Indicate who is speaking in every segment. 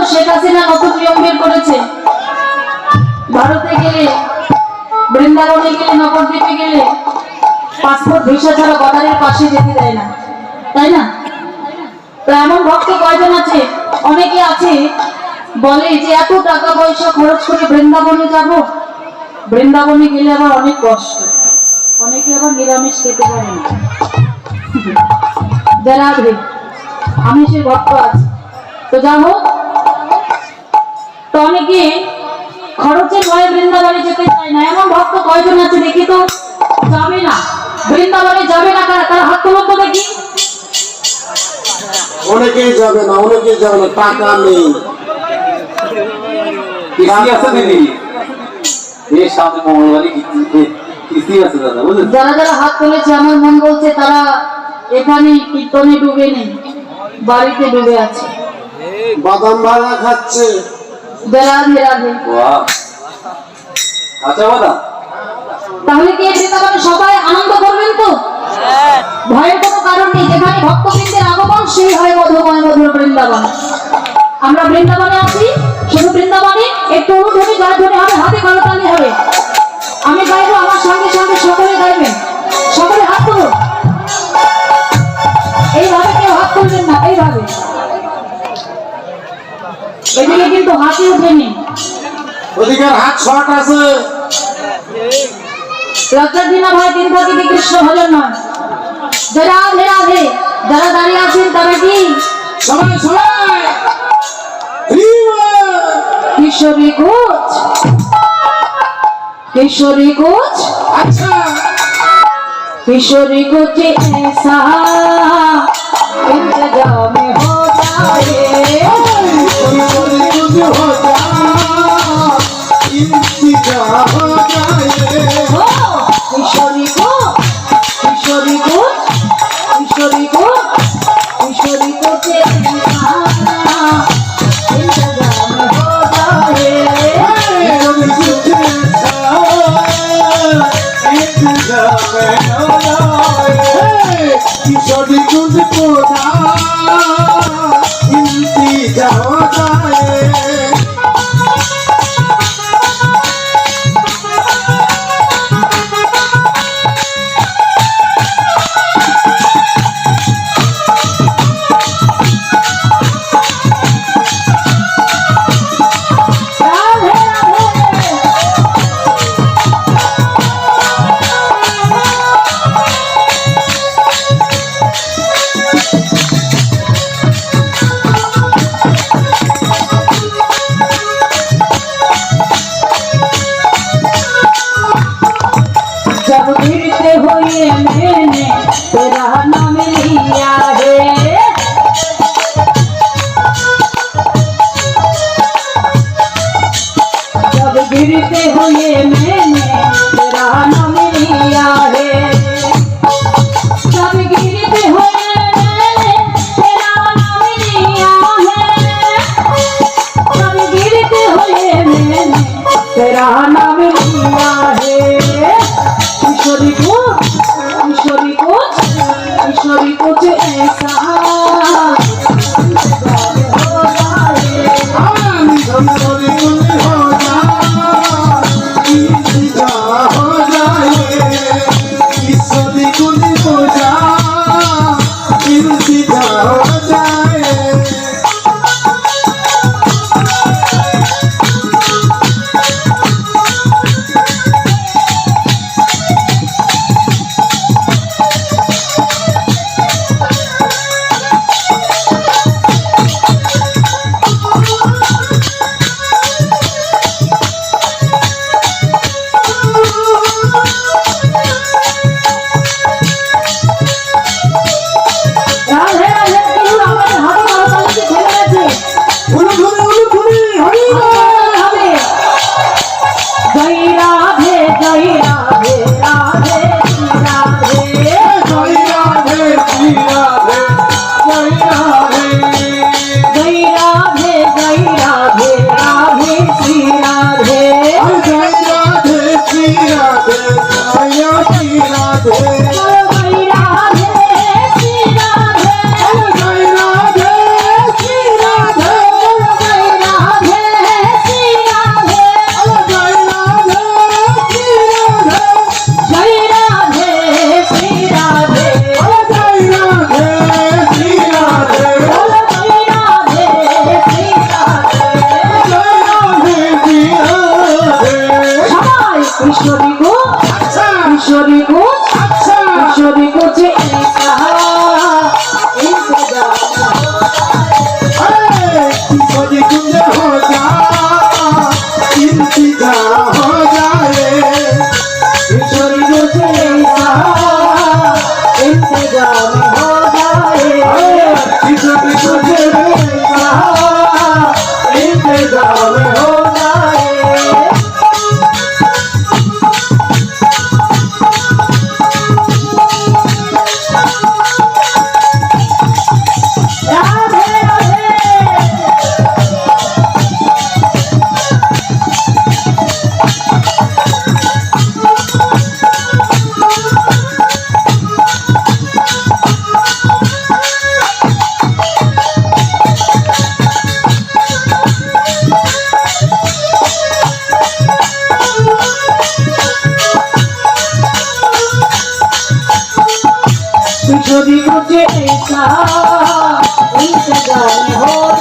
Speaker 1: তো শেখ হাসিনা নতুন নিয়ম বের করেছে। ভারতে গেলে, বৃন্দাবনে গেলে, নবদ্বীপে গেলে পাসপোর্ট ভিসা ছাড়া বর্ডারের পাশে যেতে দেয় না। তাই না? তো এমন ভক্ত কয়জন আছে? অনেকে আছে, বলে যে এত টাকা পয়সা খরচ করে বৃন্দাবনে যাব। বৃন্দাবনে গেলে আবার অনেক কষ্ট। অনেকে আবার নিরামিষ খেতে পারে না। যারা আসবে আমি সে ভক্ত আছি। তো যা হোক তো অনেকে খরচের ভয়ে বৃন্দাবনে যেতে চায় না? এমন ভক্ত কয়জন আছে দেখি তো? যাবে না। বৃন্দাবনে যাবে না কারা? তারা হাত তো দেখি
Speaker 2: অনেকেই যাবে না অনেকেই যাবে না টাকা নেই।
Speaker 1: যারা যারা হাত তুলেছে আমার মন বলছে তারা এখানে কীর্তনে ডুবে নেই বাড়িতে ডুবে আছে।
Speaker 2: বাদাম ভাড়া খাচ্ছে।
Speaker 1: রাধে রাধে
Speaker 3: আচ্ছা বাদা
Speaker 1: তাহলে কি এই সবাই আনন্দ করবেন তো? ভয়ের কোনো কারণ নেই যেখানে ভক্তবৃন্দের আগমন সেই হয় মধুময় মধুর বৃন্দাবন। আমরা বৃন্দাবনে আছি শুধু বৃন্দাবনে একটু অনুধ্বনি জয়ধ্বনি হবে হাতে করতালি হবে। আমি গাইবো আমার সঙ্গে সঙ্গে সকলে গাইবেন সকলে হাত তুলুন। এইভাবে কেউ হাত তুলবেন না এইভাবে। এদিকে কিন্তু হাতে উঠেনি
Speaker 2: ওদিকে হাত শর্ট আছে
Speaker 1: লজ্জার দিনা ভাই দিন থাকিবি কৃষ্ণ ভজন নয় যে রাধে রাধে যারা দাঁড়িয়ে আছেন তারা কি
Speaker 2: সবাই সবাই হিমা!
Speaker 1: কিশোরী কোচ किशोरी कुछ
Speaker 2: আচ্ছা
Speaker 1: किशोरी कुछ ऐसा इंतजाम কিশোরী তুজ কোথায় যেতে চাই এই গানে হয়।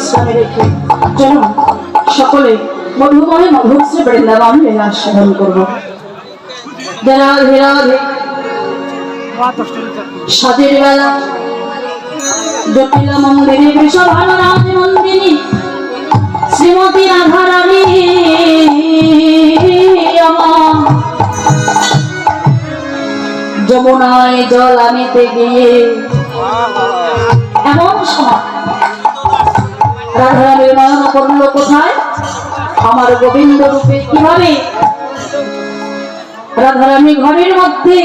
Speaker 1: বিশ্রামে রেখে চলুন সকলে মধুময় মধুশ্রী বৃন্দাবন লীলা সেবন করব। রাধে রাধে। সাদের বেলা জটিল মন্দিরে বৃষভান রাজ নন্দিনী। শ্রীমতী রাধারানী আমার যমুনায় জল আনিতে গিয়ে এমন সময় রাধারানীর নয়ন করল কোথায়? আমার গোবিন্দ রূপে কীভাবে? রাধারানী ঘরের মধ্যে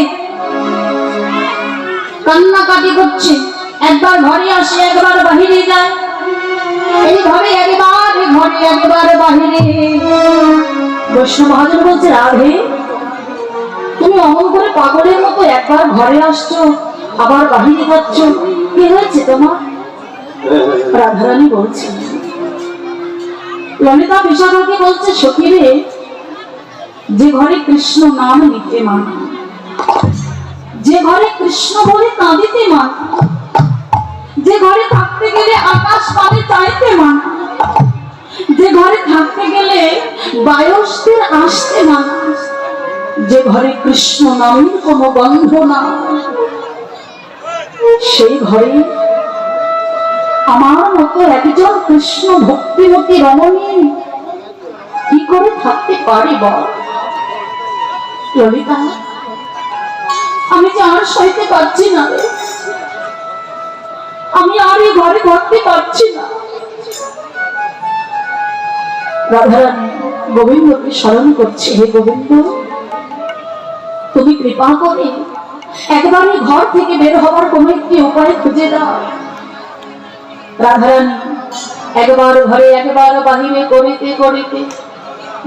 Speaker 1: কান্নাকাটি করছে। একবার ঘরে আসে, একবার বাহিরে যায়। এইভাবে একবার ঘরে একবার বাহিরে। বৈষ্ণব মহাজন বলছে, রাধে, তুমি অমন করে পাগলের মতো একবার ঘরে আসছো, আবার বাহিরে যাচ্ছ। কি হয়েছে তোমার? রাধারানী বলছে ললিতা বিশাখাকে বলছে সখীরে যে ঘরে কৃষ্ণ নাম নিতে মান, যে ঘরে কৃষ্ণ বলে কাঁদিতে মান, যে ঘরে থাকতে গেলে আকাশ পানে চাইতে মান, যে ঘরে থাকতে গেলে বায়সদের আসতে মান, যে ঘরে কৃষ্ণ নামের কোনো গন্ধ না, সেই ঘরে আমার মতো একজন কৃষ্ণ ভক্তিমতী রমণী কি করে থাকতে পারে বল? ললিতা, আমি যে আর সইতে পারছি না আমি আর এই ঘরে পারছি না। রাধারানী, গোবিন্দকে স্মরণ করছে হে গোবিন্দ। তুমি কৃপা করে একবার ঘর থেকে বের হওয়ার কোন একটি উপায় খুঁজে দাও। রাধারানী, একবার ঘরে, একবার বাহিরে করিতে করিতে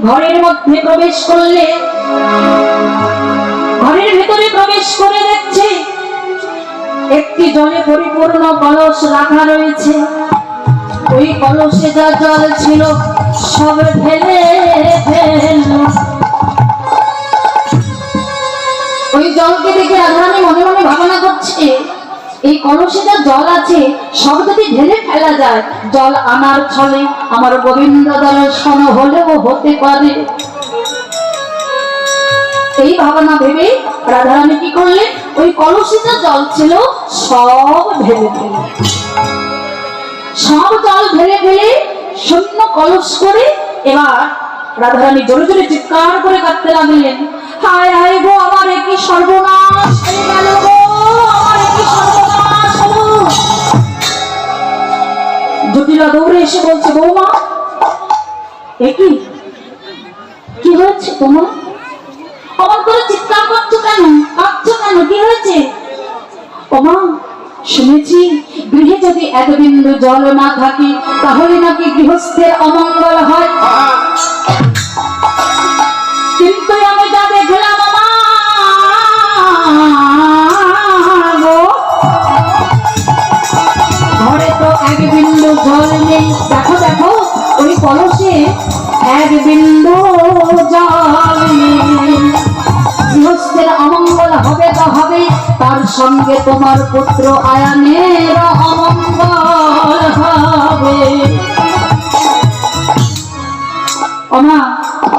Speaker 1: ঘরের মধ্যে প্রবেশ করলে, ঘরের ভেতরে প্রবেশ করে দেখছে, একটি জলে পরিপূর্ণ কলস রাখা রয়েছে। ওই কলসে যা জল ছিল, সব ফেলে ওই জলকে দেখে রাধারানী মনে মনে ভাবনা করছে এই কলসে যা জল আছে, সব যদি ঢেলে ফেলা যায়, জল আনার ছলে, আমার গোবিন্দ দর্শন হলেও হতে পারে। এই ভাবনা ভেবে রাধারানী কি করলে ওই কলসে যা জল ছিল, সব ঢেলে ফেলে। সব জল ঢেলে ফেলে শূন্য কলস করে এবার রাধারানী জোরে জোরে চিৎকার করে কাঁদতে লাগলেন। হায় হায় গো, আমার একই সর্বনাশ জটিলা দৌড়ে এসে বলছে, বৌমা একই কি? হয়েছে তোমার? করে চিৎকার করছ কেন? কাঁদছো কেন? কি হয়েছে? শুনেছি গৃহে যদি এক বিন্দু জল না থাকে, তাহলে নাকি গৃহস্থের অমঙ্গল হয়। কিন্তু আমি যা দেখলাম এক বিন্দু জল নেই দেখো দেখো, ওই কলসে এক বিন্দু জল। গৃহস্থের অমঙ্গল হবে তো হবে, তার সঙ্গে তোমার পুত্র আয়ানের অমঙ্গল হবে। ওমা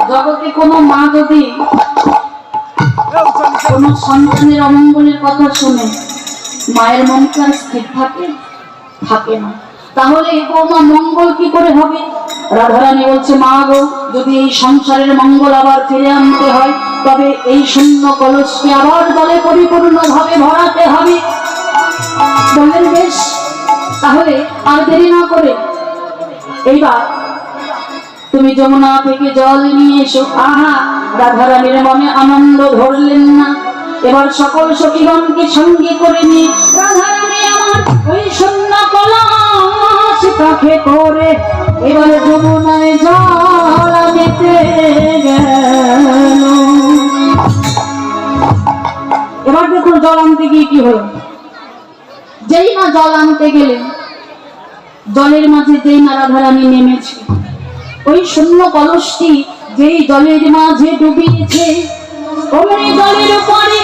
Speaker 1: জগতে কোনো মা যদি কোন সন্তানের অমঙ্গলের কথা শুনে, মায়ের মন কি স্থির থাকে? থাকে না। তাহলে এই বৌমা মঙ্গল কি করে হবে? রাধারানী বলছে, মা গো, যদি এই সংসারের মঙ্গল আবার ফিরে আনতে হয়, তবে এই শূন্য কলসকে আবার জলে পরিপূর্ণ ভাবে ভরাতে হবে। বললেন, বেশ, তাহলে আর দেরি না করে। এইবার তুমি যমুনা থেকে জল নিয়ে এসো। আহা, রাধারানীর মনে আনন্দ ধরলেন না। এবার সকল সখীগণকে সঙ্গে করে নিয়ে কাছে করে, এবার যমুনায় জল আনিতে গেল এবার দেখুন জল আনতে গিয়ে কি হলো? যেই না জল আনতে গেলেন, জলের মাঝে যেই না রাধারানী নেমেছে, ওই শূন্য কলসটি যেই জলের মাঝে ডুবিয়েছে অমনি জলের উপরে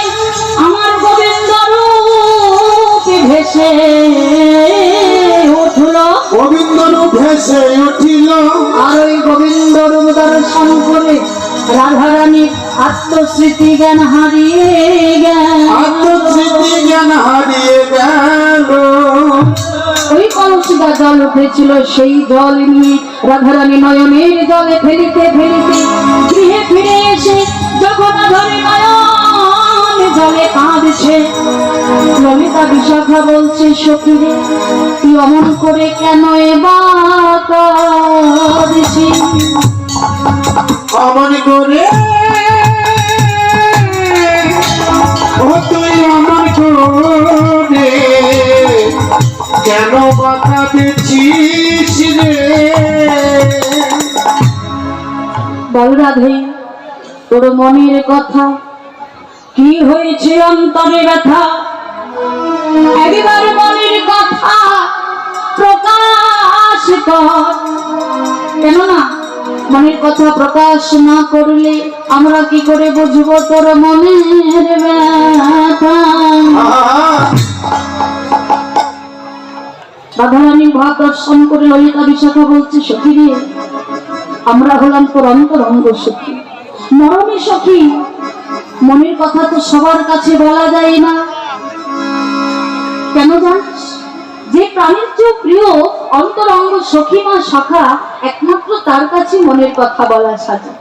Speaker 1: আমার গোবিন্দ রূপে ভেসে
Speaker 2: গোবিন্দ রূপ ভেসে উঠিল।
Speaker 1: আর ওই গোবিন্দ রূপ দর্শন করে রাধারানীর আত্মস্মৃতি জ্ঞান হারিয়ে গেল।
Speaker 2: আত্মস্মৃতি জ্ঞান হারিয়ে গেল।
Speaker 1: ওই কলসিটা জল উঠেছিল সেই জল নিয়ে রাধারানী নয়নের জলে ফেলিতে ফেলিতে গৃহে ফিরে এসে যখন ধরে নয়ন জলে কাঁদছে। ললিতা বিশাখা বলছে সখীরে তুই অমন করে কেন এবার
Speaker 2: অমন করে? ও তুই অমন করে? কেন কথা দিচ্ছিস রে?
Speaker 1: বল রাধে তোর মনের কথা কি হয়েছে অন্তরে ব্যথা? একবার মনের কথা প্রকাশ কর। কেননা, মনের কথা প্রকাশ না করলে আমরা কি করে বুঝব তোর মনের ব্যথা? রাধারানী ভাব দর্শন করে ললিতা বিশাখা বলছে, সখী আমরা হলাম তোর অন্তরঙ্গ সখী। মরমী সখী মনের কথা তো সবার কাছে বলা যায় না। কেন জানিস? যে প্রাণীর চেয়ে প্রিয় অন্তরঙ্গ সখী মা শাখা একমাত্র তার কাছে মনের কথা বলা সাজে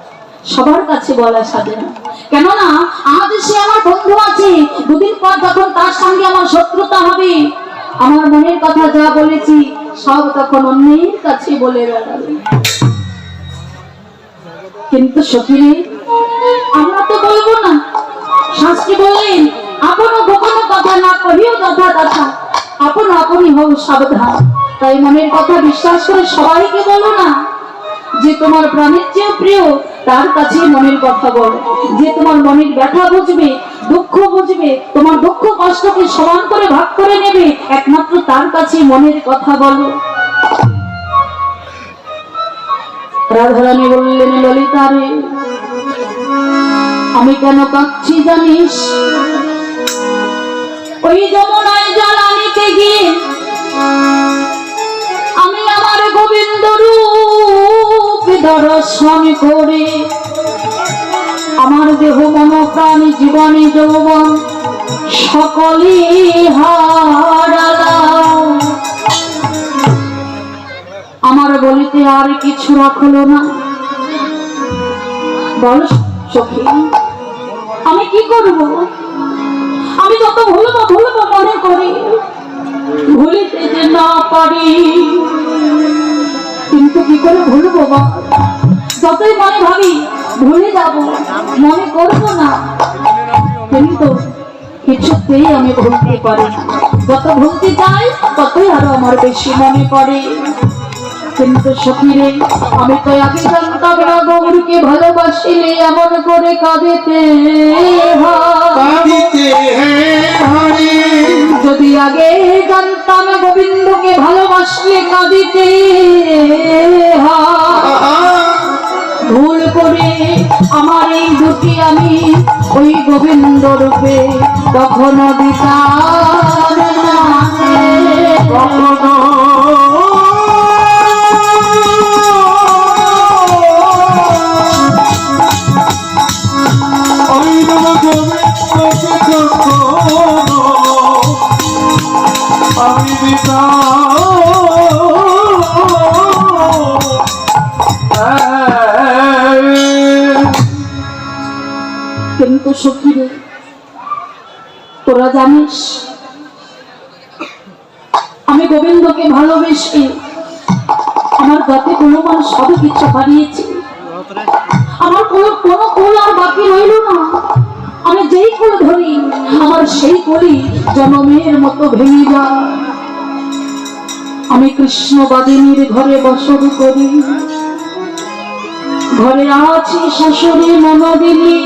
Speaker 1: সবার কাছে বলা সাজে না। কেননা, আমাদের সে আমার বন্ধু আছে। দুদিন পর যখন তার সঙ্গে আমার শত্রুতা হবে, আমার মনের কথা যা বলেছি, সব তখন অন্যের কাছে বলে বেড়াবে। কিন্তু সখীরে আপন আপনি হও সাবধান তাই মনের কথা বিশ্বাস করে সবাইকে বলো না যে তোমার প্রাণের চেয়ে প্রিয়, তার কাছে মনের কথা বলো। যে তোমার মনের ব্যথা বুঝবে, দুঃখ বুঝবে, তোমার দুঃখ কষ্টকে সমান করে ভাগ করে নেবে, একমাত্র তার কাছে মনের কথা বলো। রাধারানী বললেন ললিতা রে আমি কেন কাঁদছি জানিস? ওই যমুনায় জল আনিতে গিয়ে আমি আমার গোবিন্দ রূপ দর্শন করে আমার দেহ মন প্রাণ জীবনে যৌবন সকলে হারালাম। আমার বলিতে আর কিছু রাখল না। বল সখী, আমি কি করব? আমি যত ভুলবো ভুলবো মনে করি। ভুলিতে যে না পারি। কিন্তু কি করে ভুলবো বা যতই মনে ভাবি, ভুলে যাব, মনে করব না। কিন্তু কিছুতেই আমি ভুলতে পারি যত ভুলতে যাই, ততই আরও আমার বেশি মনে পড়ে। কিন্তু সখীরে আমি তো আগে জানতাম না গৌরকে ভালোবাসিলে এমন করে কাঁদিতে যদি আগে জানতাম গোবিন্দকে ভালোবাসলে কাঁদিতে ভুল করে আমার এই দুটি আমি ওই গোবিন্দ রূপে কখনো দিতাম না
Speaker 2: কখনো
Speaker 1: কিন্তু সখীরে, তোরা জানিস, আমি গোবিন্দকে ভালোবেসে আমার গতে কোনো মানুষ সবই কিছু হারিয়েছি আমার কোনো কোনো কুল আর বাকি রইল না। আমি যেই কুল ধরি, আমার সেই কুলি জনমের মতো ভেঙে যায়। আমি কৃষ্ণ বাদিনীর ঘরে বসত করি। ঘরে আছি শাশুড়ি মনোদিনী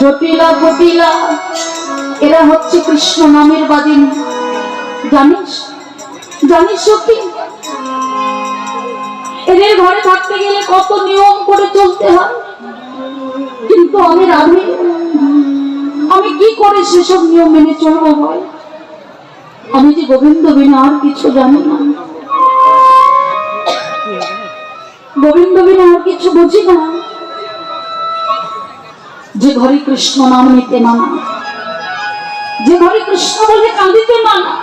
Speaker 1: জটিলা কটিলা এরা হচ্ছে কৃষ্ণ নামের বাদিনী। জানিস? জানিস কি এদের ঘরে থাকতে গেলে কত নিয়ম করে চলতে হয়। কিন্তু আমি রাধে। আমি কি করে সেসব নিয়ম মেনে চলবো বল? আমি যে গোবিন্দ বিনা আর কিছু জানি না। গোবিন্দ বিনা আর কিছু বুঝি না। যে ঘরে কৃষ্ণ নাম নিতে মানা। যে ঘরে কৃষ্ণ বলে কাঁদিতে মানা।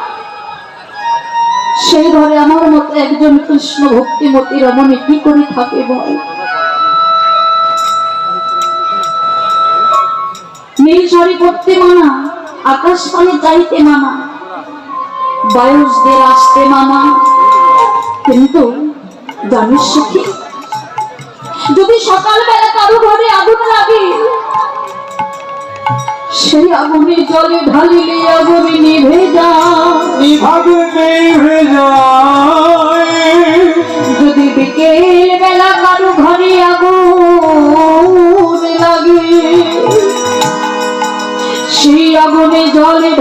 Speaker 1: সেই ঘরে আমার মতো একজন কৃষ্ণ ভক্তিমতী রমণী কি করে থাকে বল? নীল শাড়ি পরতে মানা, আকাশ পানে চাইতে মানা। বায়ুসদের আসতে মানা কিন্তু জানিস সুখী যদি সকালবেলা কারও ঘরে আগুন লাগে সেই আগুনে জলে ঢালিলে আগুনে নিভে
Speaker 2: নিভাবে নেভে যায়।
Speaker 1: যদি বিকেল বেলা কারও ঘরে আগুন লাগে সেই আগুনে জলে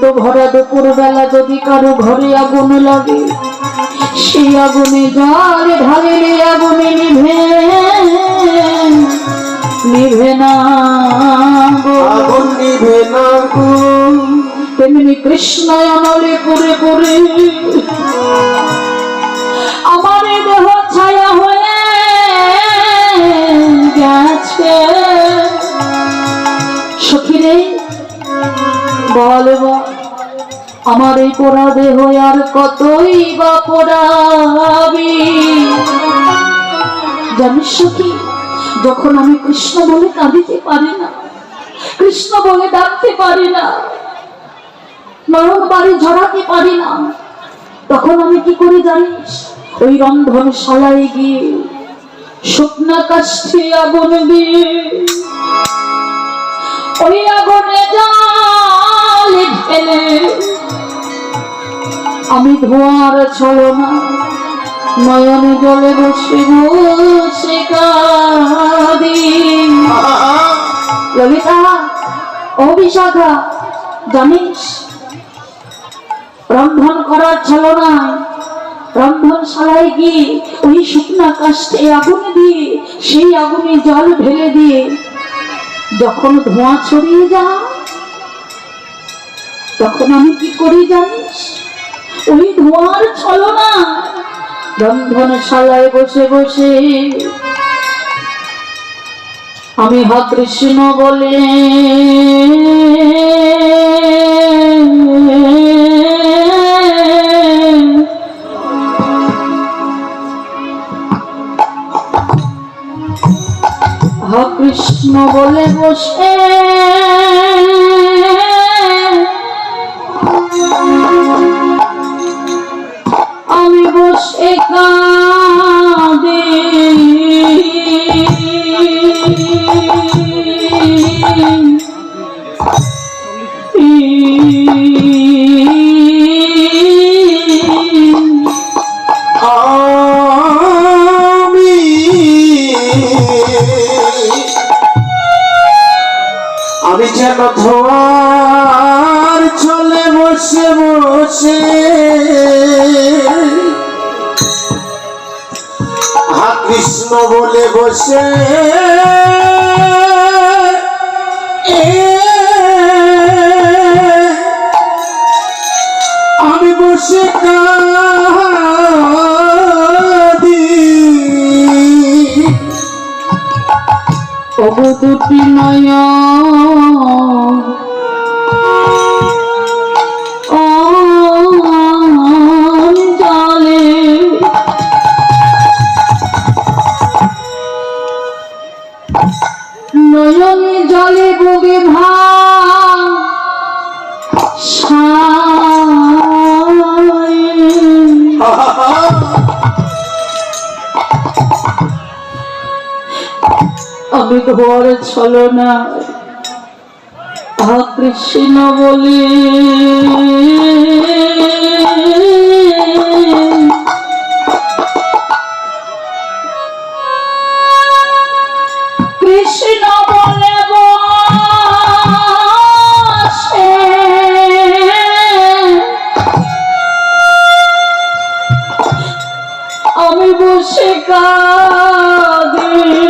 Speaker 1: কিন্তু ভরা দুপুর বেলা যদি কারও ঘরে আগুন লাগে সেই আগুনে জলে ঢালিলে আগুনে নিভে নিভে না।
Speaker 2: আগুন নিভে না
Speaker 1: তেমনি কৃষ্ণ অনলে করে করে আমার দেহ ছায়া হয়ে গেছে। সখীরে বল বল, আমার এই পোড়া দেহ আর কতই বা পোড়াবি জানিস সখী, যখন আমি কৃষ্ণ বলে কাঁদিতে পারি না, কৃষ্ণ বলে ডাকতে পারি না নরম বাড়ি ঝরাতে পারি না, তখন আমি কি করে জানিস? ওই রন্ধন শালায় গিয়ে শুকনা কাষ্ঠে আগুন দিয়ে, ওই আগুনে জল ঢেলে আমি ধোঁয়ার ছলনা, নয়নে জলে বসে বসে কাঁদি। ললিতা ও বিশাখা জানিস, রন্ধন করার ছলনায় রন্ধনশালায় গিয়ে ওই শুকনা কাষ্ঠে আগুন দিয়ে, সেই আগুনে জল ঢেলে দিয়ে যখন ধোঁয়া ছড়িয়ে যা তখন আমি কি করি জানিস? ওই ধোঁয়ার ছলনা রন্ধনশালায় বসে বসে আমি হ কৃষ্ণ বলে কৃষ্ণ বলে বসে বসে কাঁদে
Speaker 2: আমি বলে
Speaker 1: ঘর ছলো না। কৃষ্ণ বলি। বলে আমি বসে কাঁদি।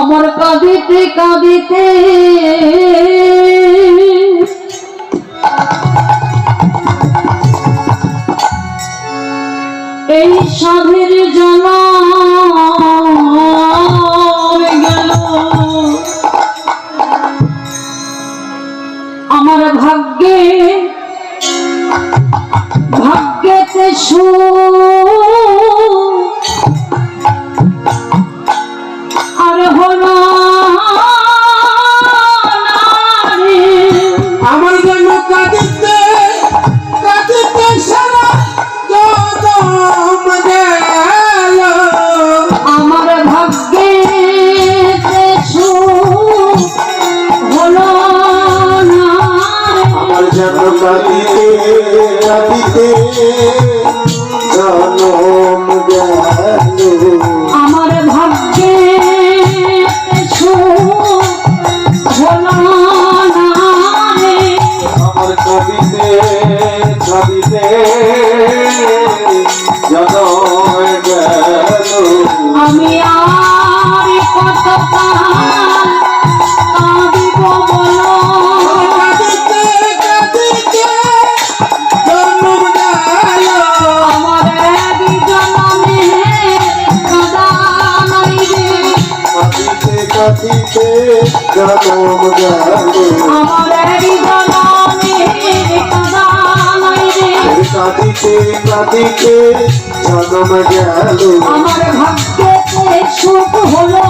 Speaker 1: আমার কাঁদিতে কাঁদিতে এই সাধের
Speaker 2: জন্য Jesús. সাথীতে জনম জানে কাঁদিতে কাঁদিতে জনম গেল।
Speaker 1: আমার ভাগ্যে সুখ হলো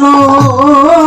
Speaker 2: জানো?